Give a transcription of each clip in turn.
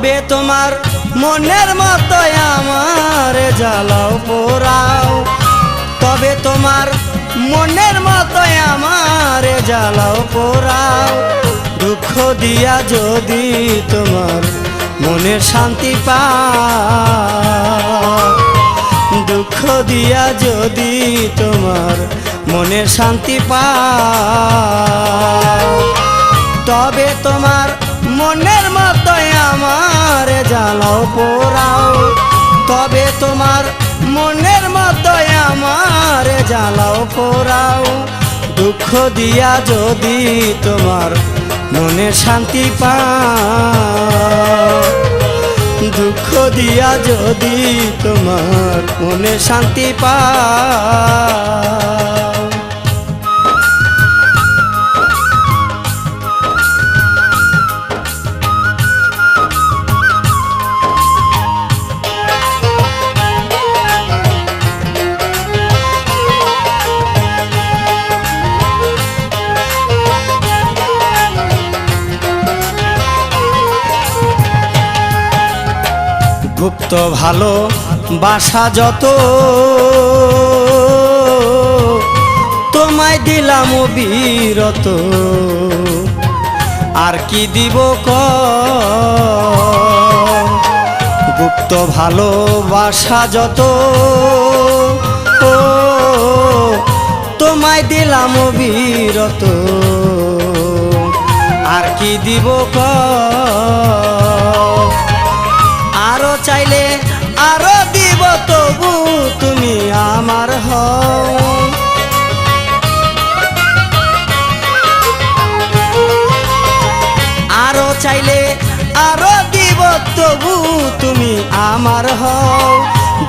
তবে তোমার মনের মতো আমার জ্বালাও পোড়াও। তবে তোমার মনের মতো আমার জ্বালাও পোড়াও। দুঃখ দিয়া যদি তোমার মনের শান্তি পাও, দুঃখ দিয়া যদি তোমার মনের শান্তি পাও, তবে তোমার মনের মতোই আমার জ্বালাও, পোড়াও। তবে তোমার মনের মতোই আমার জ্বালাও, পোড়াও। দুঃখ দিয়া যদি তোমার মনে শান্তি পাও, দুঃখ দিয়া যদি তোমার মনে শান্তি পাও। গুপ্ত ভালো বাসা যত। তোমায় দিলাম বিরত আর কি দিব ক? গুপ্ত ভালোবাসা যত। ও, তোমায় দিলাম বিরত আর কি দিব ক?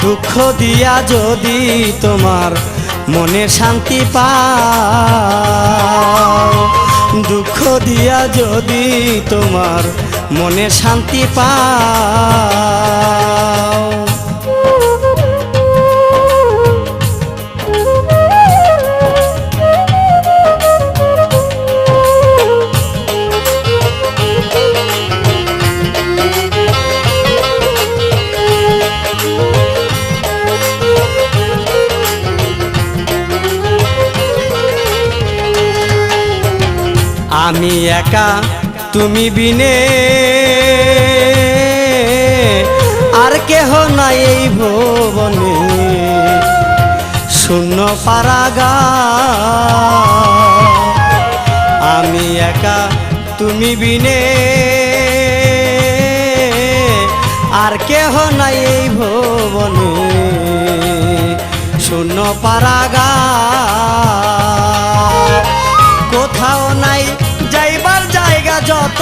দুঃখ দিয়া যদি তোমার মনে শান্তি পাও। দুঃখ দিয়া যদি তোমার মনে শান্তি পাও। আমি একা, তুমি বিনে। আর কেহ নাই এই ভুবনে। শূন্য পারাগা। আমি একা, তুমি বিনে। আর কেহ নাই এই ভুবনে। শূন্য পারাগা। কোথাও নাই যাইবার জায়গা যত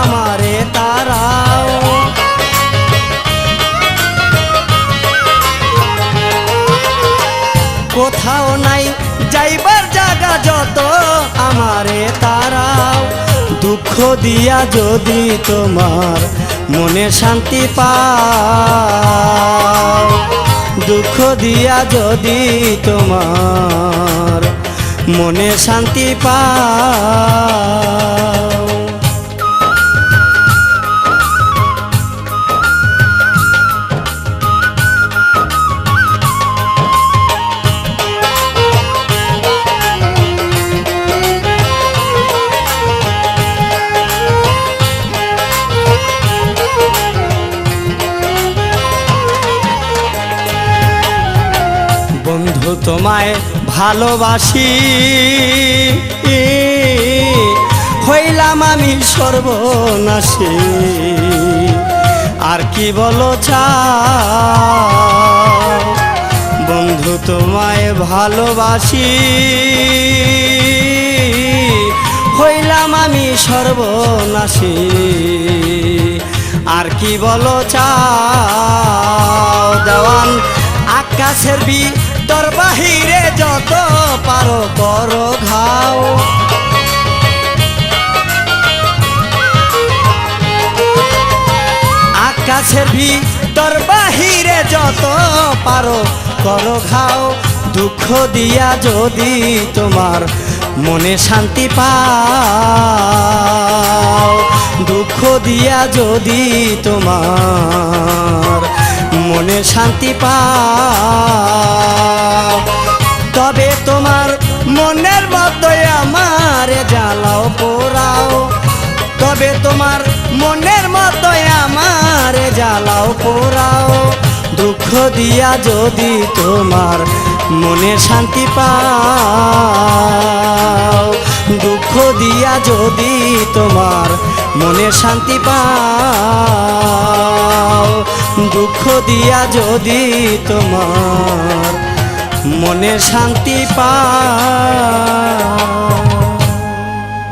আমারে তারাও। কোথাও নাই, যাইবার জায়গা যত আমারে তারাও। দুঃখ দিয়া যদি তোমার মনে শান্তি পাও। দুঃখ দিয়া যদি তোমার মনে শান্তি বন্ধু তোমায় ভালোবাসি। হইলাম আমি সর্বনাশী। আর কি বলো চা বন্ধু তোমায় ভালোবাসি। হইলাম আমি সর্বনাশী। আর কি বলো চাও? দেওয়ান আকাশের বি তোর বাহিরে যত পারো করো ঘাও। আকাশের ভি তোর বাহিরে যত পারো করো ঘাও। দুঃখ দিয়া যদি তোমার মনে শান্তি পাও। দুঃখ দিয়া যদি তোমার মনে শান্তি পাও। তবে তোমার মনের মতোই আমার জ্বালাও, পোড়াও। তবে তোমার মনের মতোই আমার জ্বালাও, পোড়াও। দুঃখ দিয়া যদি তোমার মনে শান্তি পাও। দুঃখ দিয়া যদি তোমার মনে শান্তি পাও। দুঃখ দিয়া যদি তোমার মনে শান্তি পা